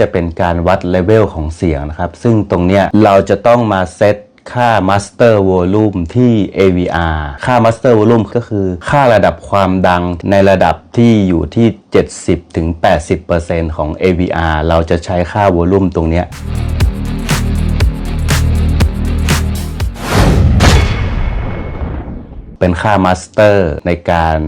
จะเป็นการวัดเลเวลของเสียงนะครับ ซึ่งตรงเนี้ยเราจะต้องมาเซตค่า Master Volume ที่ AVR ค่า Master Volume ก็คือค่าระดับความดังในระดับที่อยู่ที่ 70-80%ของ AVR เราจะใช้ค่า Volume ตรงเนี้ยเป็นค่ามาสเตอร์ในการ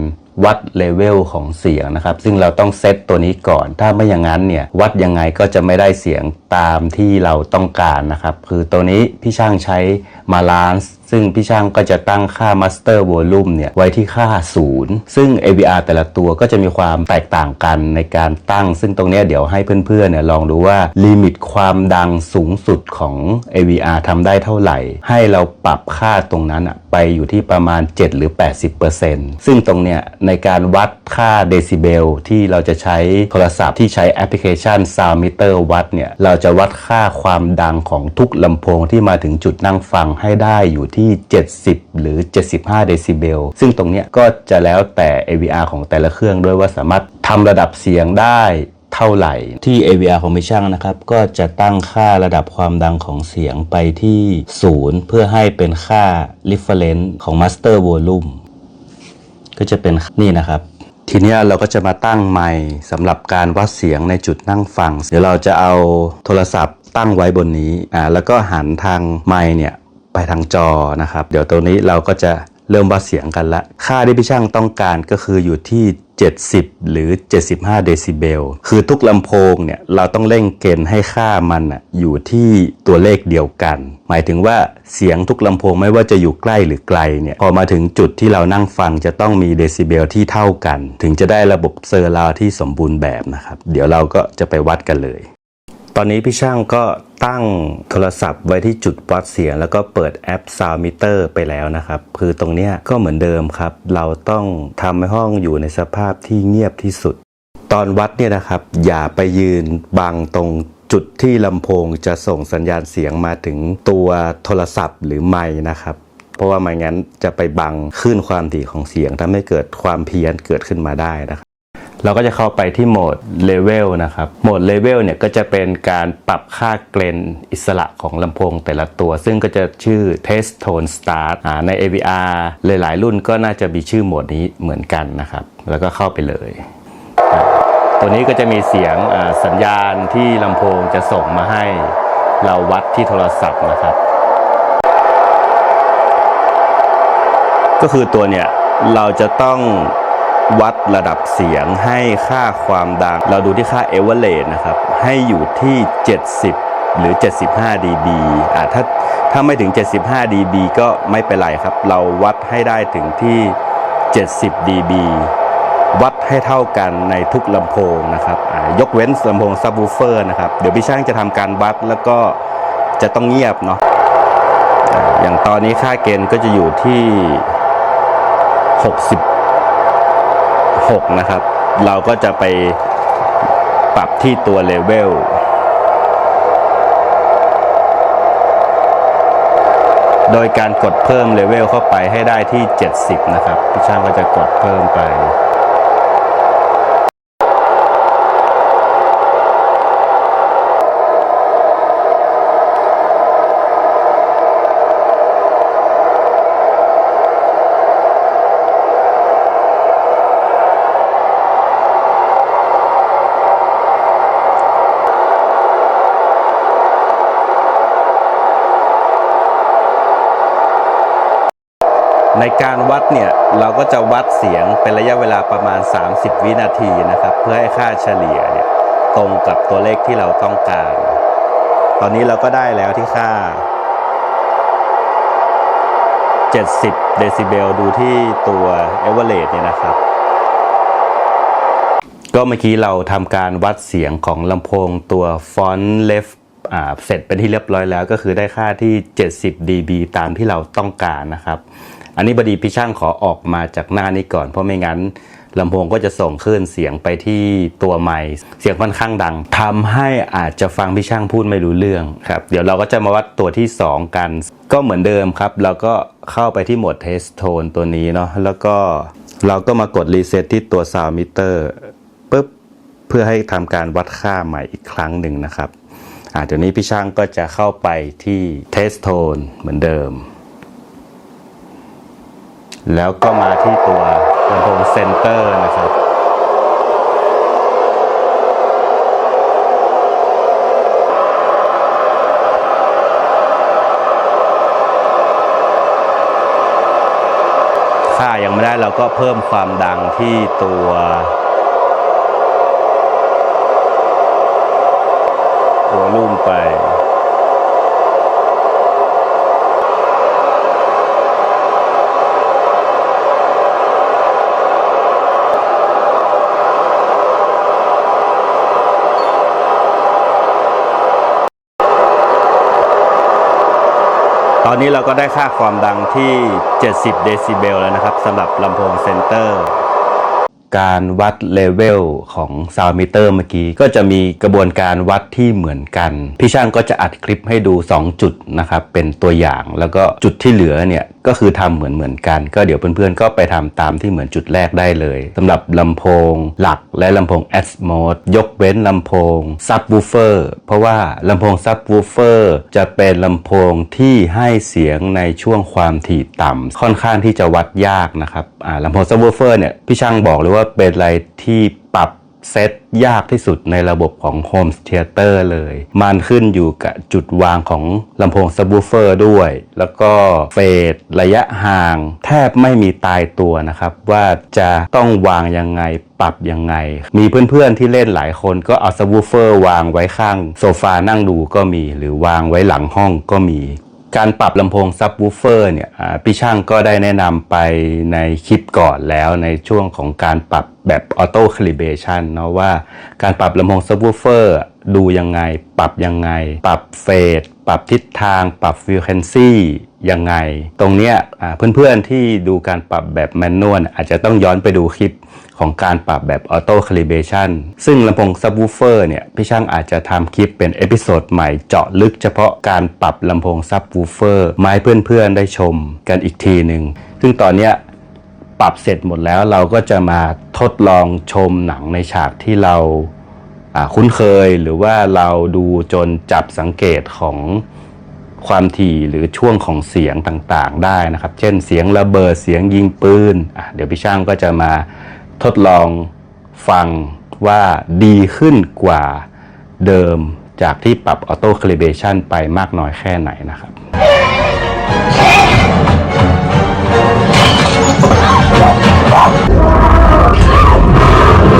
วัดเลเวลของเสียงนะครับ ซึ่งเราต้องเซตตัวนี้ก่อน ถ้าไม่อย่างนั้นเนี่ย วัดยังไงก็จะไม่ได้เสียงตามที่เราต้องการนะครับ คือตัวนี้พี่ช่างใช้มาลานซ์ ซึ่งพี่ช่างก็จะตั้งค่า Master Volume เนี่ยไว้ที่ค่า 0 ซึ่ง AVR แต่ละตัวก็จะมีความแตกต่างกันในการตั้ง ซึ่งตรงนี้เดี๋ยวให้เพื่อนๆเนี่ยลองดูว่าลิมิตความดังสูงสุดของ AVR ทำได้เท่าไหร่ ให้เราปรับค่าตรงนั้นอะไปอยู่ที่ประมาณ 7 หรือ 80%ซึ่งตรงเนี้ยในการวัดค่าเดซิเบลที่เราจะใช้โทรศัพท์ที่ใช้แอปพลิเคชัน Sound Meter วัดเนี่ยเราจะวัดค่าความดังของทุกลำโพงที่มาถึงจุดนั่งฟังให้ได้อยู่ที่70 หรือ 75 เดซิเบล ซึ่งตรงนี้ก็จะแล้วแต่ AVR ของแต่ละเครื่องด้วยว่าสามารถทำระดับเสียงได้เท่าไหร่ที่ AVR ของมิช่างนะครับ ก็จะตั้งค่าระดับความดังของเสียงไปที่ 0 เพื่อให้เป็นค่า reference ของ master volume ก็จะเป็นนี่นะครับทีนี้เราก็จะมาตั้งไมค์สำหรับการวัดเสียงในจุดนั่งฟัง เดี๋ยวเราจะเอาโทรศัพท์ตั้งไว้บนนี้อ่าแล้วก็หันทางไมค์เนี่ย ไปทางจอนะครับ เดี๋ยวตรงนี้เราก็จะเริ่มวัดเสียงกันละ ค่าที่พี่ช่างต้องการก็คืออยู่ที่ 70 หรือ 75 เดซิเบล คือทุกลำโพงเนี่ยเราต้องเร่งเกณฑ์ให้ค่ามันออยู่ที่ตัวเลขเดียวกัน หมายถึงว่าเสียงทุกลำโพงไม่ว่าจะอยู่ใกล้หรือไกลเนี่ยพอมาถึงจุดที่เรานั่งฟังจะต้องมีเดซิเบลที่เท่ากัน ถึงจะได้ระบบเซอร์ราวที่สมบูรณ์แบบนะครับ เดี๋ยวเราก็จะไปวัดกันเลย ตอนนี้พี่ช่างก็ตั้งโทรศัพท์ไว้ที่จุดวัดเสียง แล้วก็เปิดแอป Sound Meter ไปแล้วนะครับ คือตรงนี้ก็เหมือนเดิมครับ เราต้องทำให้ห้องอยู่ในสภาพที่เงียบที่สุด ตอนวัดเนี่ยนะครับ อย่าไปยืนบังตรงจุดที่ลำโพงจะส่งสัญญาณเสียงมาถึงตัวโทรศัพท์หรือไมค์นะครับ เพราะว่าไม่งั้นจะไปบังคลื่นความถี่ของเสียงทำให้เกิดความเพี้ยนเกิดขึ้นมาได้นะครับ เราก็จะเข้าไปที่โหมดเลเวลนะครับ โหมดเลเวลเนี่ยก็จะเป็นการปรับค่าเกรนอิสระของลำโพงแต่ละตัว ซึ่งก็จะชื่อ Test Tone Start อ่าใน AVR หลาย ๆ รุ่นก็น่าจะมีชื่อโหมดนี้เหมือนกันนะครับ แล้วก็เข้าไปเลย ตัวนี้ก็จะมีเสียงอ่าสัญญาณที่ลำโพงจะส่งมาให้เราวัดที่โทรศัพท์นะครับ ก็คือตัวเนี่ยเราจะต้อง วัดระดับเสียงให้ค่าความดัง เราดูที่ค่าเอเวอเรสนะครับ ให้อยู่ที่ 70 หรือ 75 dB อ่าถ้าถ้าไม่ถึง 75 dB ก็ไม่เป็นไรครับ เราวัดให้ได้ถึงที่ 70 dB วัดให้เท่ากันในทุกลำโพงนะครับ ยกเว้นลำโพงซับวูเฟอร์นะครับ เดี๋ยวพี่ช่างจะทำการวัดแล้วก็จะต้องเงียบเนาะ อย่างตอนนี้ค่าเกณฑ์ก็จะอยู่ที่ 6 นะครับ เราก็จะไปปรับที่ตัวเลเวลโดยการกดเพิ่มเลเวลเข้าไปให้ได้ที่ 70 นะครับ พี่ช่างก็จะกดเพิ่มไป ในการวัดเนี่ยเราก็จะวัดเสียงเป็นระยะเวลาประมาณ 30 วินาทีนะครับ เพื่อให้ค่าเฉลี่ยเนี่ยตรงกับตัวเลขที่เราต้องการ ตอนนี้เราก็ได้แล้วที่ค่า 70 เดซิเบลดูที่ตัวเอเวอเรเนี่ยนะครับ ก็เมื่อกี้เราทำการวัดเสียงของลำโพงตัวฟอนเลฟเสร็จเป็นที่เรียบร้อยแล้วก็คือได้ค่าที่ 70 dB ตามที่เราต้องการนะครับ อันนี้บดีพี่ช่างขอออกมาจากหน้านี้ก่อน เพราะไม่งั้นลำโพงก็จะส่งคลื่นเสียงไปที่ตัวไมค์เสียงค่อนข้างดังทำให้อาจจะฟังพี่ช่างพูดไม่รู้เรื่องครับ เดี๋ยวเราก็จะมาวัดตัวที่ 2 กัน ก็เหมือนเดิมครับ เราก็เข้าไปที่โหมดเทสโทนตัวนี้เนาะแล้วก็เราก็มากดรีเซ็ตที่ตัว Sound Meter ปุ๊บเพื่อให้ทำการวัดค่าใหม่อีกครั้งหนึ่งนะครับอ่าเดี๋ยวนี้พี่ช่างก็จะเข้าไปที่เทสโทนเหมือนเดิม แล้วก็มาที่ตัวลำโพงเซนเตอร์นะครับ ค่ายังไม่ได้เราก็เพิ่มความดังที่ตัววอลลุ่มไป อนนี้เราก็ได้ค่าความดังที่ 70 เดซิเบลแล้วนะครับสำหรับลำโพงเซนเตอร์ การวัดเลเวลของซาวมิเตอร์เมื่อกี้ ก็จะมีกระบวนการวัดที่เหมือนกัน พี่ช่างก็จะอัดคลิปให้ดู 2 จุดนะครับ เป็นตัวอย่างแล้วก็จุดที่เหลือเนี่ยก็คือทำเหมือนเหมือนกัน ก็เดี๋ยวเพื่อนๆก็ไปทำตามที่เหมือนจุดแรกได้เลยสำหรับลำโพงหลักและลำโพง a s m o d ยกเว้นลำโพงซับ w ูเฟอร์เพราะว่าลำโพงซับ w ูเฟอร์จะเป็นลำโพงที่ให้เสียงในช่วงความถี่ต่ำค่อนข้างที่จะวัดยากนะครับลำโพงซับ w ูเฟอร์เนี่ยพี่ช่างบอกเลยว่าเป็นอะไรที่ปรับ เซตยากที่สุดในระบบของ Home Theater เลย มันขึ้นอยู่กับจุดวางของลำโพงซับ w ูเฟอร์ด้วย แล้วก็เฟสระยะห่าง แทบไม่มีตายตัวนะครับ ว่าจะต้องวางยังไงปรับยังไง มีเพื่อนๆที่เล่นหลายคนก็เอาซับ w ูเฟอร์วางไว้ข้างโซฟานั่งดูก็มี หรือวางไว้หลังห้องก็มี การปรับลำโพงซับ w ูเฟอร์เนี่ยพี่ช่างก็ได้แนะนำไปในคลิปก่อนแล้วในช่วงของการปรับแบบออโต้คลิเบชันเนาะว่าการปรับลำโพงซับ w ูเฟอร์ดูยังไง ปรับยังไง ปรับเฟสปรับทิศทาง ปรับฟิวเคนซี่ยังไง ตรงเนี้ยเพื่อนๆที่ดูการปรับแบบแมนนวลอาจจะต้องย้อนไปดูคลิป ของการปรับแบบออโต้ค l ลิเบชันซึ่งลำโพงซับ w ูเฟอร์เนี่ยพี่ช่างอาจจะทำคลิปเป็นเอพิโซดใหม่เจาะลึกเฉพาะการปรับลำโพงซับ w ูเฟอร์มาให้เพื่อนๆได้ชมกันอีกทีหนึ่งซึ่งตอนเนี้ยปรับเสร็จหมดแล้วเราก็จะมาทดลองชมหนังในฉากที่เราคุ้นเคยหรือว่าเราดูจนจับสังเกตของความถี่หรือช่วงของเสียงต่างๆได้นะครับ เช่นเสียงระเบิดเสียงยิงปืนเดี๋ยวพี่ช่างก็จะมา ทดลองฟังว่าดีขึ้นกว่าเดิมจากที่ปรับออโต้ค l ลิเบชันไปมากน้อยแค่ไหนนะครับ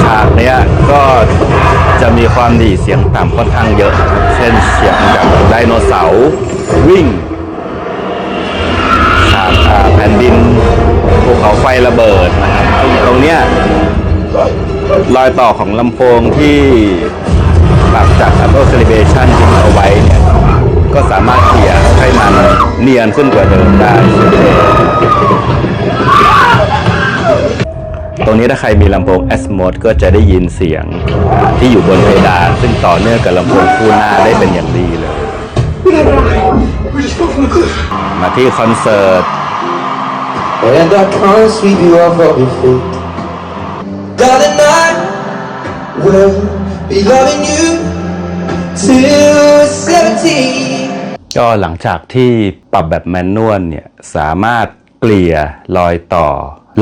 ฉากเนี้ยก็จะมีความดีเสียงต่ำค่อนข้างเยอะ เช่นเสียงจากไดโนเสาร์วิ่งฉากแผ่นดินภูเขาไฟระเบิดนะครับตรงเนี้ย รอยต่อของลำโพงที่ปรับจาก Auto Calibration ทิ้งเอาไว้เนี่ย ก็สามารถเขี่ยให้มันเนียนขึ้นกว่าเดิมได้ตรงนี้ถ้าใครมีลำโพง S Mode ก็จะได้ยินเสียงที่อยู่บนเพดานซึ่งต่อเนื่องกับลำโพงคู่หน้าได้เป็นอย่างดีเลย มาที่คอนเสิร์ต And I can't sweep you off of your feet. Darling, I will be loving you till 17. ก็หลังจากที่ปรับแบบแมนนวลเนี่ย สามารถเกลี่ยรอยต่อ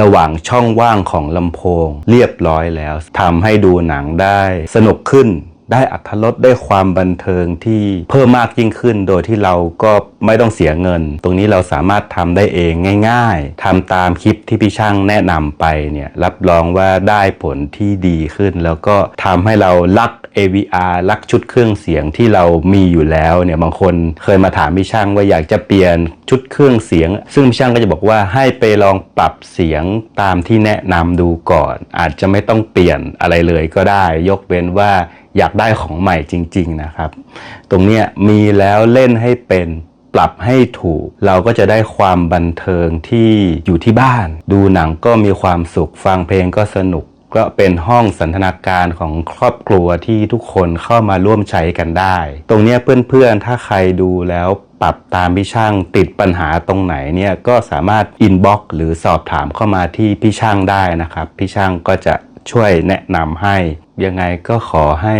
ระหว่างช่องว่างของลำโพง เรียบร้อยแล้วทำให้ดูหนังได้สนุกขึ้น ได้อัธรสได้ความบันเทิงที่เพิ่มมากยิ่งขึ้น โดยที่เราก็ไม่ต้องเสียเงิน ตรงนี้เราสามารถทำได้เองง่าย ๆทำตามคลิปที่พี่ช่างแนะนำไปเนี่ยรับรองว่าได้ผลที่ดีขึ้น แล้วก็ทำให้เรารัก AVR รักชุดเครื่องเสียงที่เรามีอยู่แล้วเนี่ยบางคนเคยมาถามพี่ช่างว่าอยากจะเปลี่ยนชุดเครื่องเสียง ซึ่งพี่ช่างก็จะบอกว่าให้ไปลองปรับเสียงตามที่แนะนำดูก่อน อาจจะไม่ต้องเปลี่ยนอะไรเลยก็ได้ ยกเว้นว่า อยากได้ของใหม่จริง ๆนะครับ ตรงนี้มีแล้วเล่นให้เป็นปรับให้ถูก เราก็จะได้ความบันเทิงที่อยู่ที่บ้าน ดูหนังก็มีความสุขฟังเพลงก็สนุกก็เป็นห้องสันทนาการของครอบครัวที่ทุกคนเข้ามาร่วมใช้กันได้ ตรงนี้เพื่อนๆ ถ้าใครดูแล้วปรับตามพี่ช่างติดปัญหาตรงไหนเนี่ยก็สามารถอินบ็อกหรือสอบถามเข้ามาที่พี่ช่างได้นะครับ พี่ช่างก็จะช่วยแนะนำให้ ยังไงก็ขอให้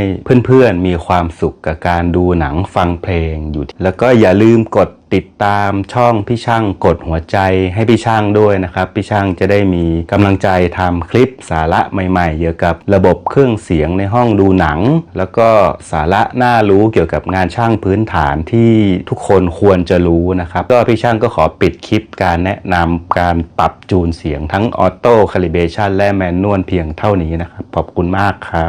เพื่อนๆมีความสุขกับการดูหนังฟังเพลงอยู่ แล้วก็อย่าลืมกดติดตามช่องพี่ช่างกดหัวใจให้พี่ช่างด้วยนะครับ พี่ช่างจะได้มีกำลังใจทำคลิปสาระใหม่ๆ เกี่ยวกับระบบเครื่องเสียงในห้องดูหนัง แล้วก็สาระน่ารู้เกี่ยวกับงานช่างพื้นฐานที่ทุกคนควรจะรู้นะครับ ก็พี่ช่างก็ขอปิดคลิปการแนะนำการปรับจูนเสียงทั้งออโต้คาลิเบชันและแมนนวลเพียงเท่านี้นะครับ ขอบคุณมากครับ